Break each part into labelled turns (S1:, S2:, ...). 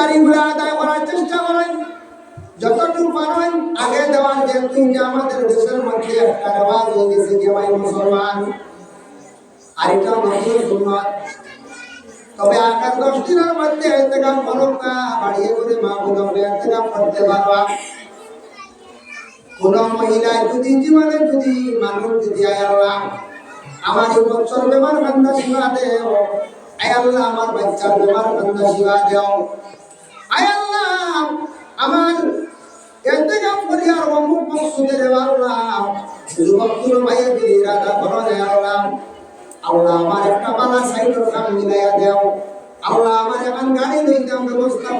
S1: জিম্মেদারিগুলো আদায় করার চেষ্টা করেন। যতটুকু পারেন, আগে দেওয়ার যেহেতু আমাদের দেশের মধ্যে একটা রেওয়াজ হয়ে গেছে যে ভাই মুসলমান, আর এটা নতুন সুন্নত তবে আগার দশ দিনের মধ্যে এতেকাম করুক না বাড়িয়ে করে মা বোনকে এতেকাম করতে পারবা। কোন মহিলা যদি জীবনে যদি মানুষ যদি আয় আমার এই বছর বেমার বান্ধা শিবা দেও, আয় আল্লাহ আমার বাচ্চার বেমার বান্ধা শিবা দেও। আল্লাহ, আমার এতে কাম করি আর অমুক মকসুদের আল্লাহ। যুবক কোনো ভাইয়ে যদি ইরাদা করো রে আল্লাহ। আল্লাহ আমার একটা বালা মিলাইয়া দেও। আল্লাহ আমার এখন গাড়ি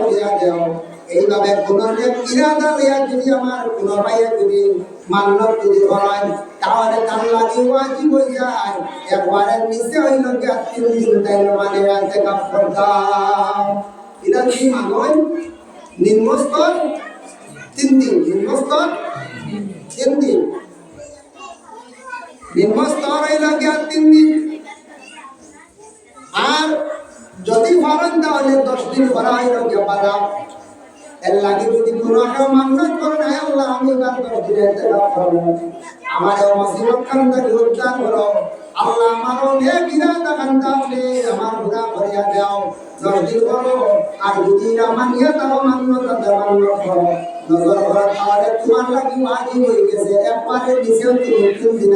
S1: করিয়া দেও। এইভাবে কোনো ইরাদা লইয়া যদি আমার কোনো ভাইয়ে যদি মান্যত যদি হয় তাহলে তার লাগি ওয়াজিব হয়ে যায়। একবারে নিচে এটা কি মানুষ নিম্নস্তর? তিন দিন। নিম্নস্তর? তিন দিন। নিম্নস্তর হইল আর তিন দিন। আর যদি ফরন তাহলে দশ দিন করা হইল কি পারা এর লাগে যদি কোনো কেউ মান্যত করে না আল্লাহ, আমি এবার দশ দিনে দেখা করব। আমার মুসিবত খান উদ্ধার করো। আল্লাহ আমার হে বিরা দেখান তাহলে আমার ঘোরা করিয়া দাও। দিন করো, আর যদি না মানিয়ে তাও মান্যতা দেওয়ান্য করো। নজর করা তাহলে তোমার লাগি মাঝি হয়ে গেছে। একবারে নিচেও তুমি তিন দিন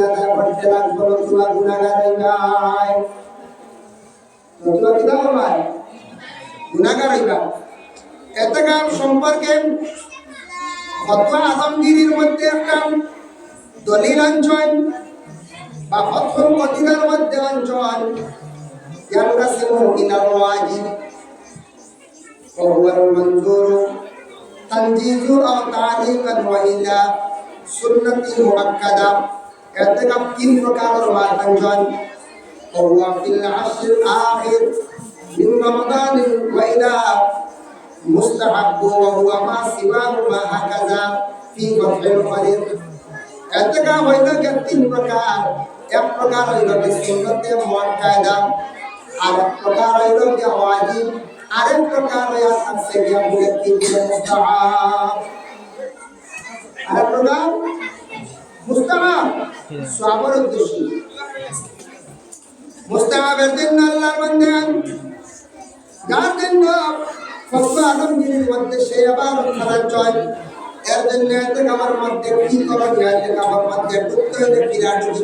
S1: মধ্যে একটা দলিল অঞ্চল বা ফতোর অধিকার মধ্যে অঞ্চল ينقسم إلى الواجب وهو المنظور تنجيز أو تعليقا وإلى سنة مؤكدة اعتقد তিন প্রকারের অঞ্চল وهو في العشر الآخر من رمضان وإلى مستحب وهو ما سواه ما هكذا في فتح القدر এতকা হইল কে তিন প্রকার এক প্রকার হইল সুন্নতে মুআক্কাদা আর এক প্রকার হইল কে ওয়াজিব আরেক প্রকার হইয়া থাকছে বলে মুস্তাহাব আরেক প্রকার মুস্তাহাব সবার উদ্দেশ্য মুস্তাহাবের জন্য আল্লাহর বান্দান যার জন্য ফতোয়া আলমগীরির মধ্যে সে আবার খারাপ চয় এর জন্য এতে আমার মধ্যে কি করো এতে আমার মধ্যে ঢুকতে হলে কিরা ঢুকি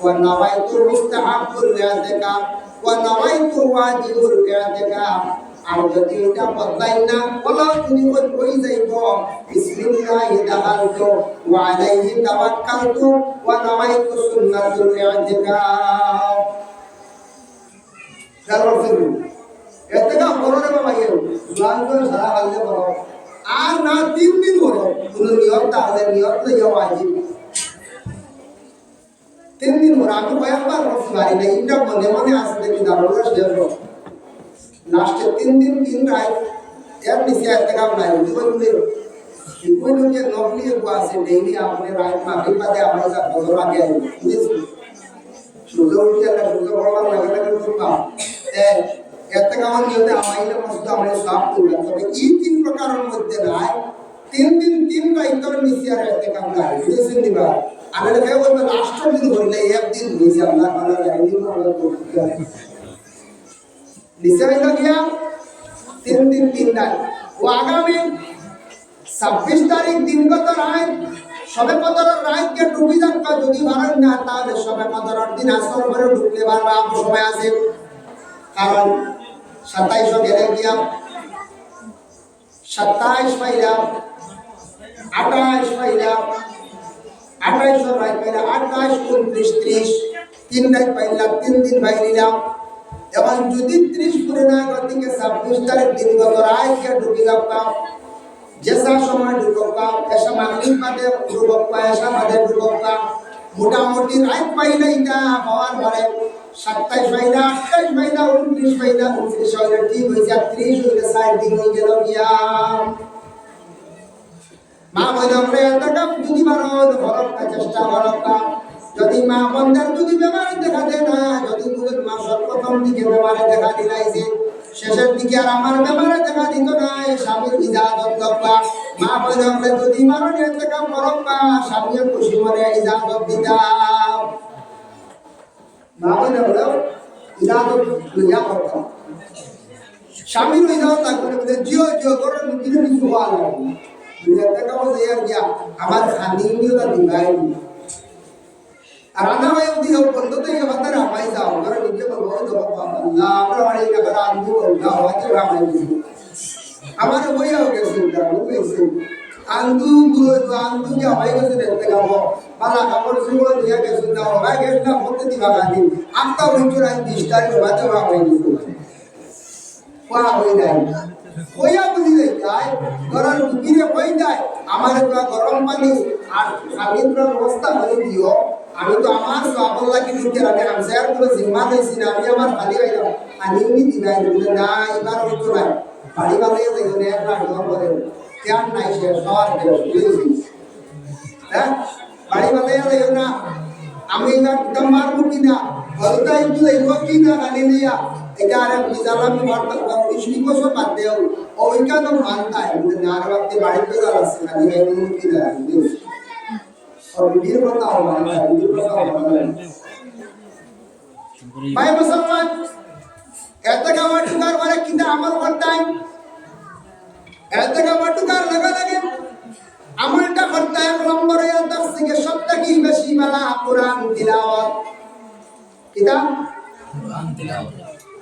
S1: মুস্তাহাবুল ইতিকাফ ওয়া নাওয়াইতু ওয়াজিবুল ইতিকাফ আর যদি এটা বদলাই না বলো তুমি কই যাইব বিসমিল্লাহি দাখালতু ওয়া আলাইহি তাওয়াক্কালতু ওয়া নাওয়াইতু সুন্নাতুল ইতিকাফ কারণ ফিরু এতে কা করো রে বাবা ইয়ে জোয়ান করে সারা হালতে করো আর না তিন দিন করো কোনো নিয়ম তাহলে নিয়ম তো ওয়াজিব তিন দিন করো আমি কয়েকবার করতে পারি না এটা মনে মনে আসে দেখি দারুণ শেষ লাস্টে তিন দিন তিন রাত এর নিচে এতে কাম নাই জীবন জীবন যে নকলি আছে, ডেইলি আপনি রাত মাগরিব বাদে আমরা যা বছর আগে সূর্য উঠে একটা সূর্য ভগবান লাগে লাগে শুনলাম এতে কামান নিয়তে আমাইলে মস্ত আমরা সব করলাম। তবে এই তিন প্রকারের মধ্যে নাই তিন দিন তিন রাইতর নিচে আর এতে কাম বুঝেছেন দিবা আমি দেখে বলব লাস্ট দিন বললে একদিন নিচে আল্লাহ ভালো আমরা করতে নিচে হইল গিয়া তিন দিন তিন রাত ও আগামী ছাব্বিশ তারিখ দিনগত রায় সবে কদরের রাতকে ডুবি যাক যদি ভাড়ান না, তাহলে সবে কদরের দিন আসর করে ঢুকলে পারবা সময় আছে কারণ সাতাইশও গেলে গিয়া সাতাইশ পাইলাম আঠাইশ পাইলাম আঠাইশো রাত পাইলাম আঠাইশ উনত্রিশ ত্রিশ। তিন রাত পাইলাম তিন দিন পাইলাম এবং যদি ত্রিশ পুরে না গতিকে ছাব্বিশ তারিখ দিন গত রায়কে ঢুকি যাবা জেসা সময় ঢুকবা এসা মাগরিব বাদে ঢুকবা এসা বাদে ঢুকবা মোটামুটি রাত পাইলে এটা হওয়ার পরে সাতাইশ পাইলা আঠাইশ পাইলা, উনত্রিশ পাইলা, উনত্রিশ হইলে ঠিক হয়েছে ত্রিশ হইলে ষাট দিন হয়ে গেল গিয়া। মা বৈদমরে এতটা যদি পারো হরক্কা চেষ্টা হরক্কা যদি মা বন্ধার যদি বেমারে দেখা দেয় না, যদি দুধের মা সর্বপ্রথম দিকে বেমারে দেখা দিলাইছে শেষের দিকে আর আমার বেমারে দেখা দিত না স্বামীর ইজাজত আমার খানি নিও দিবাই আর আনা ভাই অবধি হোক বন্ধ তো এই বাতার আমাই যাও করে নিজে বলব আল্লাহ আমরা বাড়ি না করে আনব না হয়তো আমাই আমার বই হোক গেছে আন্দু গুলো না বুঝি যায় গরম বিকিরে কই যায়, আমার একটা গরম আমি তো আমার সবল লাগি দিতে রাখে, আমি শেয়ার করে জিম্মা দিয়েছি না, আমি আমার খালি হইলাম। আমি এবার কেন নাই সে? সবার হ্যাঁ? বাড়ি বাড়ি না। আমি এবার মারবো কিনা? বলতে একটু দেখব কিনা গালি নিয়া এটা আরে বিজালামি মারতে বিশ বছর বাদ দেও ওইটা তো মানতায় নার বাড়তে বাড়িতে গেল আছে খালি এই মুক্তি দেয় और वीर बता होगा वीर बता होगा ভাই মুসলমান এত গাওয়া টুকার মানে কিনা আমল করতাম এত গাওয়া টুকার লাগা লাগে আমলটা করতাম নম্বরে দশ থেকে সব থেকে বেশি বেলা কোরআন তিলাওয়াত কিতাব মাসুরান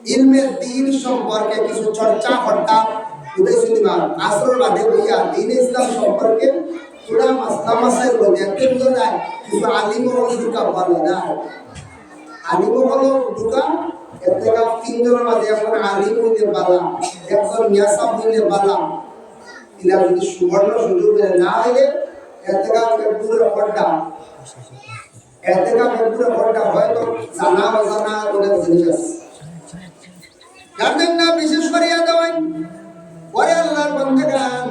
S1: ধরে ইলমের দিন সম্পর্কে কিছু চর্চা করতাম উদয় শুনিবার আসর বাদে হইয়া দিন ইসলাম সম্পর্কে পুরা মাসলা মাসাই বলে দেখতে বুঝা যায় কিন্তু আলিম হলো দুটা ভালো না। আলিম হলো দুটা এর থেকে তিনজনের মাঝে এখন আলিম হইতে পারলাম একজন মিয়াসাব হইলে পারলাম ইলা যদি সুবর্ণ সুযোগ না হইলে এর থেকে পেটপুরের হড্ডা এর থেকে পেটপুরের হড্ডা হয়তো জানা অজানা অনেক জিনিস আছে। জানতেন না বিশেষ করিয়া দেওয়াই পরে আল্লাহর বন্দেগান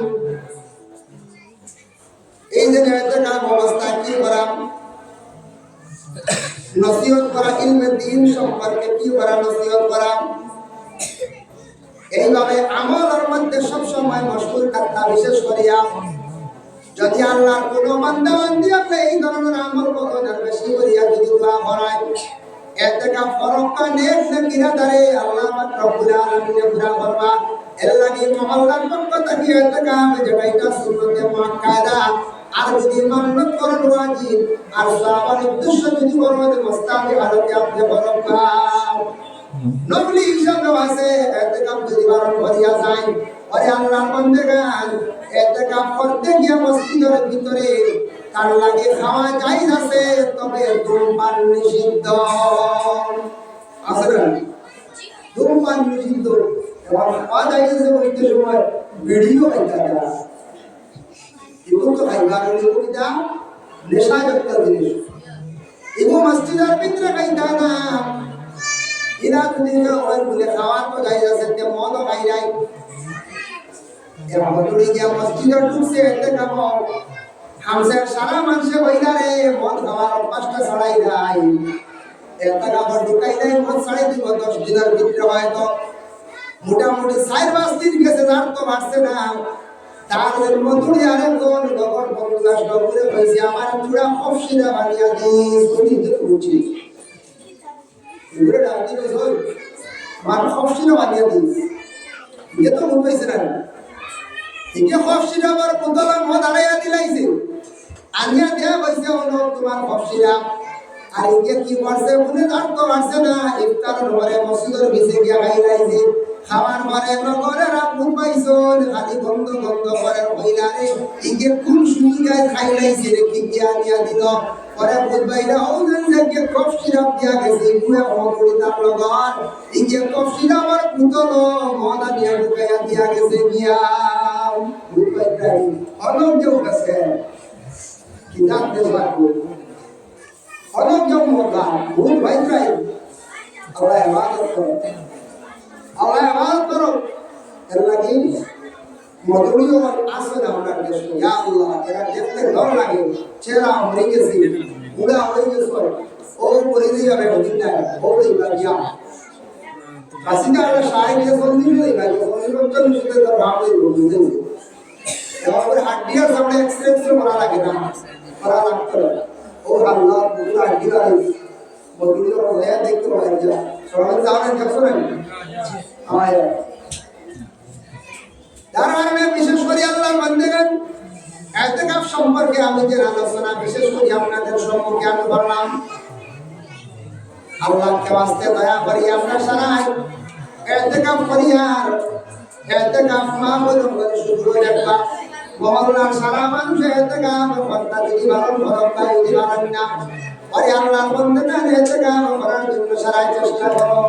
S1: এই যে এতেকাম অবস্থায় কি করা? নসিহত করা, ইলমে দিন সম্পর্কে কি করা, নসিহত করা? এইভাবে আমলের মধ্যে সব সময় মশগুল থাকতা বিশেষ করিয়া যদি আল্লাহর কোন বান্দা বান্দি আপনি এই ধরনের আমল আর বেশি করিয়া যদি দোয়া করায় এতেকা ফরক্কা নেক নেকিরা দারে আল্লাহ পাক রব্বুল আলামিন পুরা করবা এর লাগি মহল্লার পক্ষ থেকে এতেকা যেটা সুন্নতে মুআক্কাদা আর যদি মান্নত করেন ওয়াজিব, আর সাহাবার উদ্দেশ্য যদি করেন মুস্তাহি আলোকে আপনি ফরক্কা নবলি হিসাবে আছে এতেকাম যদি বারণ করিয়া যায় ওরে আল্লাহর বান্দেগান এতেকাম করতে গিয়া মসজিদের ভিতরে তার লাগে খাওয়া যাই আছে তবে ধূমপান নিষিদ্ধ। আছে না ধূমপান নিষিদ্ধ। এবং খাওয়া যাই আছে ওইতে সময় ভিডিও এটা এগুলো তো খাইবার কবিতা নেশাযুক্ত জিনিস। এগুলো মসজিদের ভিতরে খাইতা না। এরা যদি ওই বলে খাওয়া তো যাই আছে তে মদও খাই যায় এর বদলে গিয়া মসজিদে ঢুকছে, এতে কাম হামসার সারা মানুষে বইলা রে, মদ খাওয়ার অভ্যাসটা ছড়াই যায় এতে কাপড় ঢুকাই দেয় মদ ছাড়াই দিব দশ দিনের ভিতরে হয়তো মোটামুটি চার পাঁচ দিন গেছে, তার তো বাড়ছে না। তার মধুরি আরে কোন লগর বন্ধু গাছ ডবরে হয়েছে আমার চূড়া অফসিরা বানিয়া দিস উনি তো উঠি আমার বানিয়ে ইয়ে তো মন পাইছে না আমার পুতলা মদ আড়াইয়া দিলাইছে। আনিয়া দেয়া কইছে হলো তোমার খফসিরা আর ইকে কি করছে মনে তার তো আসছে না। ইফতার ঘরে মসজিদের ভিতরে গিয়া খাইলাইছে খাবার পরে নগরে রাখুন পাইছন খালি গন্ধ গন্ধ করে হইলা রে ইকে কোন শুনি গায় খাইলাইছে রে কি গিয়া নিয়া দিল। পরে বুধবাইরা ওজন থেকে কফ সিরাপ দিয়া গেছে পুরা মহকুড়ি তার লগত ইকে কফ সিরাপ আর পুতল মহদা নিয়া ঢুকাইয়া দিয়া গেছে গিয়া বুধবাইরা অনব কেউ গেছে কিতাব দেওয়া অনেক মোটা ভুল ভাই যাই আল্লাহ ইবাদত করো আল্লাহ ইবাদত করো এর লাগি মধুরীয় আসে না ওনার দেশে ইয়া লাগে চেহারা মরে গেছে বুড়া হয়ে গেছে ও দিয়ে যাবে ওদিন না ও এইবার ইয়া কাশিটা আমরা শুধু তার ভাবে বুঝতে হাড্ডিয়ার সামনে এক্সরেন্স করা লাগে না করা। লাগতো না ও আল্লাহ পুরা হাড্ডিয়ার মধুরীয় হয়ে দেখতে পাওয়া যায় সবাই জানেন দেখছ না আমায় তার কারণে বিশেষ করে আল্লাহ বান্দেগান এতেকাফ সম্পর্কে আমি যে আলোচনা, বিশেষ করে আপনাদের সম্মুখে আমি করলাম আল্লাহকে বাঁচতে দয়া করি আমরা সারাই এতেকাফ করি আর এতেকাফ মা বলুন করে শুরু করে মহল্লার সারা মানুষ এতেকাফ কর্তা যদি পালন করো বা যদি পালন না। আরে আল্লাহ বন্ধু না এতেকাফ করার জন্য সারাই চেষ্টা করো।